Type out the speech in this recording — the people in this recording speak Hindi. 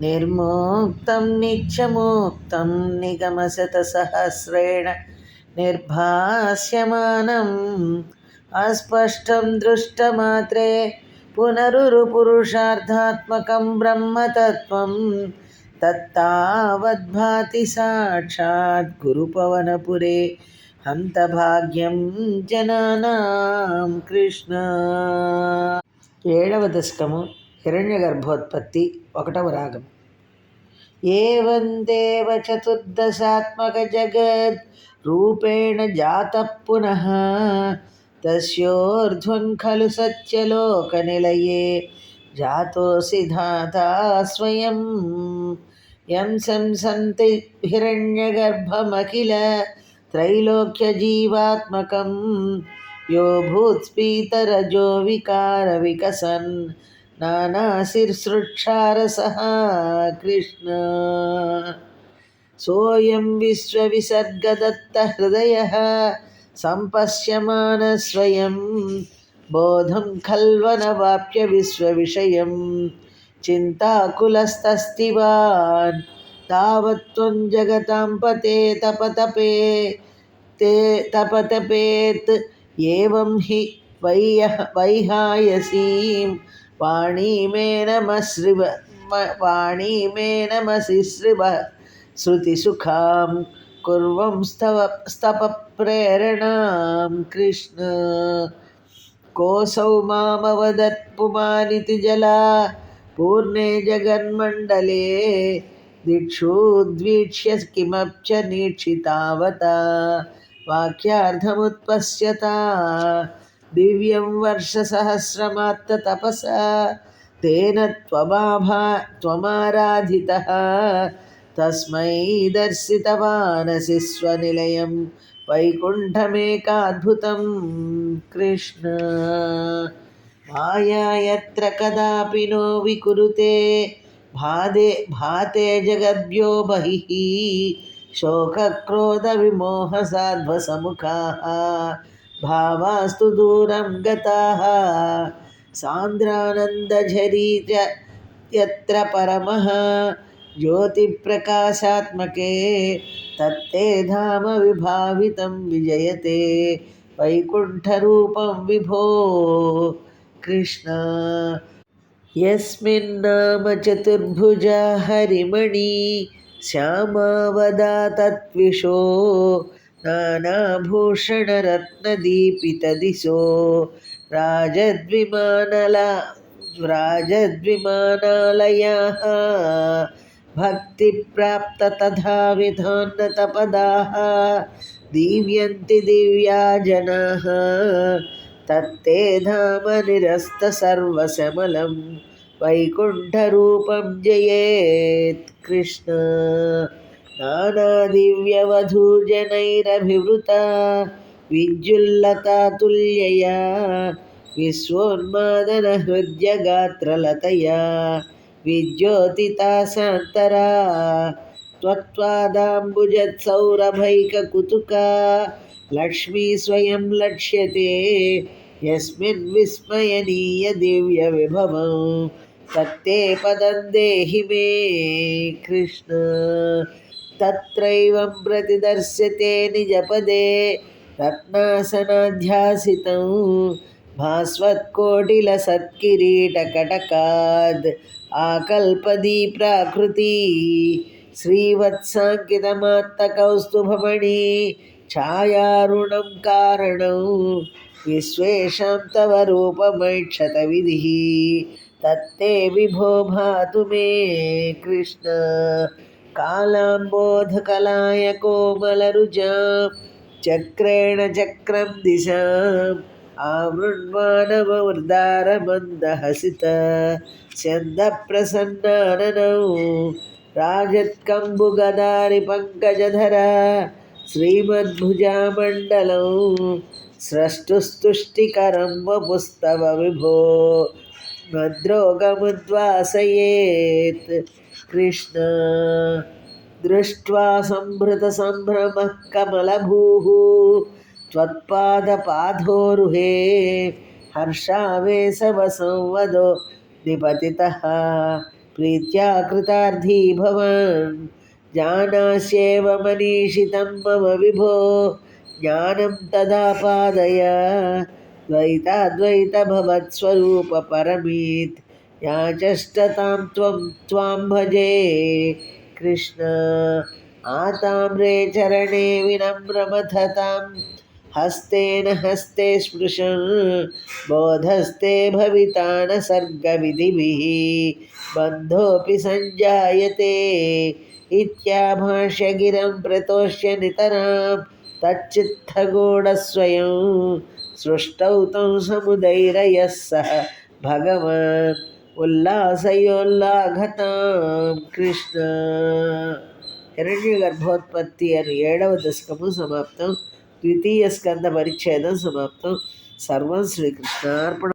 నిర్మోక్తం నిత్యమోక్తం నిగమశతసహస్రేణ నిర్భాస్యమానం. అస్పష్టం దృష్టమాత్రే పునరుపురుషార్థాత్మకం బ్రహ్మతత్వం. తత్తావద్భాతి సాక్షాత్ గురుపవనపురే హంత భాగ్యం జనానాం కృష్ణ. ఏడవ దశకము. హిరణ్య గర్భోత్పత్తి ఒకటవ రాగం ఏవం దేవ చతుర్దశాత్మక జగద్ రూపేణ జాత పునః తస్యోర్ధ్వం ఖలు సత్యలోకనిలయే జాతోసి ధాతా స్వయం యం సంసంతి హిరణ్యగర్భమఖిల त्रैलोक्यजीवात्मकं यो भूत्स्पीतरजो विकारविकसन् नानाशिर्सृक्षारसः कृष्ण सोऽयं विश्वविसर्गदत्तहृदयः सम्पश्यमानः स्वयं बोधं खल्वनवाप्य विश्वविषयं चिन्ताकुलस्तस्तिवान् तावत्त्वं जगतां पते तपतपे ते तपतपेत् एवं हि वैयः वैहायसीं वाणीमेनमश्रिव वाणीमेनमसिश्रिव श्रुतिसुखां कुर्वं स्तव स्तपप्रेरणां कृष्ण। कोऽसौ मामवदत् जला, पूर्णे जगन्मण्डले दिक्षुद्वीक्ष्य किमप्च नीक्षितावता। वाक्यार्थमुत्पश्यता। दिव्यं वर्षसहस्रमात्ततपसा। तेन त्वमाभा, त्वमाराधितः। तस्मै दर्शितवानसि स्वनिलयं, वैकुण्ठमेकाद्भुतं कृष्ण। माया यत्र कदापि नो विकुरुते, भादे, भाते जगद्भ्यो बहिः। शोकक्रोधविमोहसाध्वसमुखाः। भावास्तु दूरं गताः। सान्द्रानन्दझरी च यत्र परमः। ज्योतिप्रकाशात्मके तत्ते धाम विभावितं विजयते। वैकुण्ठरूपं विभो कृष्ण। यस्मिन्नाम चतुर्भुजा हरिमणि, श्यामावदा तत्विशो नानाभूषणरत्नदीपितदिशो राजद्विमानला राजद्विमानालयाः भक्तिप्राप्त तथा विधोन्नतपदाः दीव्यन्ति दिव्या जनाः तत्ते धाम निरस्तसर्वशमलं वैकुण्ठरूपं जयेत् कृष्ण नानादिव्यवधूजनैरभिवृता विद्युल्लता तुल्यया विश्वोन्मादनहृद्यगात्रलतया विद्योतिता सान्तरा त्वत्त्वादाम्बुजत्सौरभैककुतुका, लक्ष्मी स्वयं लक्ष्यते, यस्मिन् विस्मयनीयदिव्यविभवं तत्ते पदं देहि मे कृष्ण। तत्रैवं प्रतिदर्श्यते निजपदे रत्नासनाध्यासितं। भास्वत्कोटिलसत्किरीटकटकाद् आकल्पदी प्राकृती श्रीवत्साङ्कितमात्तकौस्तुभमणि छायारुणं कारणं। विश्वेषां तव रूपमैक्षतविधिः तत्ते विभो भातु मे कृष्ण। कालाम्बोधकलाय कोमलरुजां चक्रेण चक्रं दिशां आवृण्वानववृदारमन्दहसित स्यन्दप्रसन्नाननौ राजत्कम्बुगदारिपङ्कजधरा श्रीमद्भुजामण्डलौ स्रष्टुस्तुष्टिकरं वपुस्तव विभो भद्रोगमुद्वासयेत् कृष्ण। दृष्ट्वा सम्भृतसम्भ्रमः कमलभूः। त्वत्पादपाधोरुहे हर्षावेशवसंवदो निपतितः। प्रीत्या कृतार्थी भवान्। जानास्येव मनीषितं मम विभो। ज्ञानं तदा पादय। द्वैताद्वैतभवत्स्वरूपपरमीत् याचष्टतां त्वं, त्वां भजे कृष्ण। आताम्रे चरणे विनम्रमथतां, हस्तेन हस्ते स्पृशन्, बोधस्ते भविता न सर्गविधिभिः, बन्धोऽपि सञ्जायते। इत्याभाष्यगिरं प्रतोष्य नितरां तच्चित्तगूढस्वयं सृष्टौ तं समुदैरयः सः भगवान्। ఉల్లాసయోల్లాఘతాం కృష్ణ. హిరణ్య గర్భోత్పత్తి అని ఏడవ దశకము సమాప్తం. ద్వితీయ స్కంద పరిచ్ఛేదం సమాప్తం. సర్వం శ్రీకృష్ణార్పణ